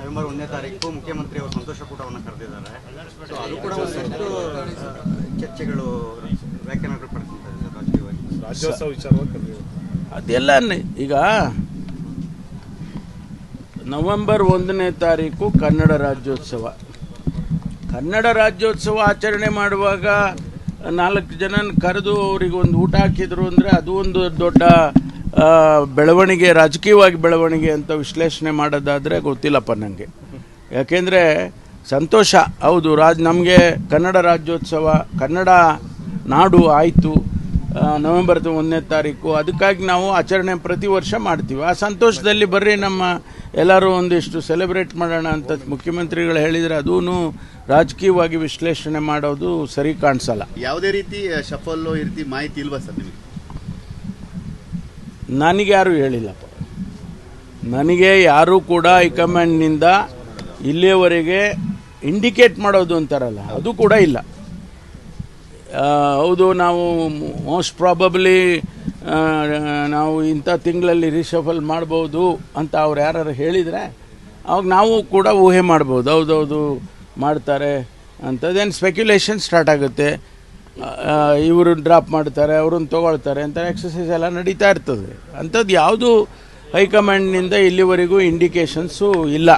November ಒಂದನೇ ತಾರೀಕು ಮುಖ್ಯಮಂತ್ರಿ ಅವರು ಸಂತೋಷ ಕೂಟವನ್ನು ಕರೆದಿದ್ದಾರೆ. ಸೊ ಅದು ಕೂಡ ಒಂದಷ್ಟು ಚರ್ಚೆಗಳು ವ್ಯಾಖ್ಯಾನಗಳು ಪಡ್ತಿದ್ದಾರೆ ಸರ್ ರಾಜಕೀಯವಾಗಿ. ರಾಜ್ಯೋತ್ಸವ ವಿಚಾರವಾಗಿ ಕರೆದಿದ್ದಾರೆ. ಅದೆಲ್ಲ ಈಗ ನವೆಂಬರ್ ಒಂದನೇ ತಾರೀಕು ಕನ್ನಡ ರಾಜ್ಯೋತ್ಸವ. ಕನ್ನಡ ರಾಜ್ಯೋತ್ಸವ ಆಚರಣೆ ಮಾಡುವಾಗ ನಾಲ್ಕು ಜನ ಕರೆದು ಅವರಿಗೆ ಒಂದು ಊಟ ಹಾಕಿದ್ರು ಅಂದರೆ ಅದು ಒಂದು ದೊಡ್ಡ ಬೆಳವಣಿಗೆ, ರಾಜಕೀಯವಾಗಿ ಬೆಳವಣಿಗೆ ಅಂತ ವಿಶ್ಲೇಷಣೆ ಮಾಡೋದಾದರೆ ಗೊತ್ತಿಲ್ಲಪ್ಪ ನನಗೆ ಯಾಕೆಂದರೆ ಸಂತೋಷ, ಹೌದು, ರಾಜ್, ನಮಗೆ ಕನ್ನಡ ರಾಜ್ಯೋತ್ಸವ, ಕನ್ನಡ ನಾಡು ಆಯಿತು ನವೆಂಬರ್ ಒಂದನೇ ತಾರೀಕು, ಅದಕ್ಕಾಗಿ ನಾವು ಆಚರಣೆ ಪ್ರತಿ ವರ್ಷ ಮಾಡ್ತೀವಿ. ಆ ಸಂತೋಷದಲ್ಲಿ ಬರ್ರಿ ನಮ್ಮ ಎಲ್ಲರೂ ಒಂದಿಷ್ಟು ಸೆಲೆಬ್ರೇಟ್ ಮಾಡೋಣ ಅಂತ ಮುಖ್ಯಮಂತ್ರಿಗಳು ಹೇಳಿದರೆ ಅದೂ ರಾಜಕೀಯವಾಗಿ ವಿಶ್ಲೇಷಣೆ ಮಾಡೋದು ಸರಿ ಕಾಣಿಸಲ್ಲ. ಯಾವುದೇ ರೀತಿ ಶಫಲ್ಲು ಈ ರೀತಿ ಮಾಹಿತಿ ಇಲ್ವಾ ಸರ್ ನಿಮಗೆ? ನನಗೆ ಯಾರೂ ಹೇಳಿಲ್ಲಪ್ಪ. ನನಗೆ ಯಾರೂ ಕೂಡ ಹೈಕಮಾಂಡ್ನಿಂದ ಇಲ್ಲಿಯವರೆಗೆ ಇಂಡಿಕೇಟ್ ಮಾಡೋದು ಅಂತಾರಲ್ಲ, ಅದು ಕೂಡ ಇಲ್ಲ. ಹೌದು, ನಾವು ಮೋಸ್ಟ್ ಪ್ರಾಬಬ್ಲಿ ನಾವು ಇಂಥ ತಿಂಗಳಲ್ಲಿ ರಿಷಫಲ್ ಮಾಡ್ಬೋದು ಅಂತ ಅವ್ರು ಯಾರು ಹೇಳಿದರೆ, ಅವಾಗ ನಾವು ಕೂಡ ಊಹೆ ಮಾಡ್ಬೋದು, ಹೌದೌದು, ಮಾಡ್ತಾರೆ ಅಂತದೇನು ಸ್ಪೆಕ್ಯುಲೇಷನ್ ಸ್ಟಾರ್ಟ್ ಆಗುತ್ತೆ. ಇವರು ಡ್ರಾಪ್ ಮಾಡ್ತಾರೆ, ಅವ್ರನ್ನ ತೊಗೊಳ್ತಾರೆ ಅಂತ ಎಕ್ಸಸೈಸ್ ಎಲ್ಲ ನಡೀತಾ ಇರ್ತದೆ. ಅಂಥದ್ದು ಯಾವುದು ಹೈಕಮಾಂಡ್ನಿಂದ ಇಲ್ಲಿವರೆಗೂ ಇಂಡಿಕೇಶನ್ಸು ಇಲ್ಲ.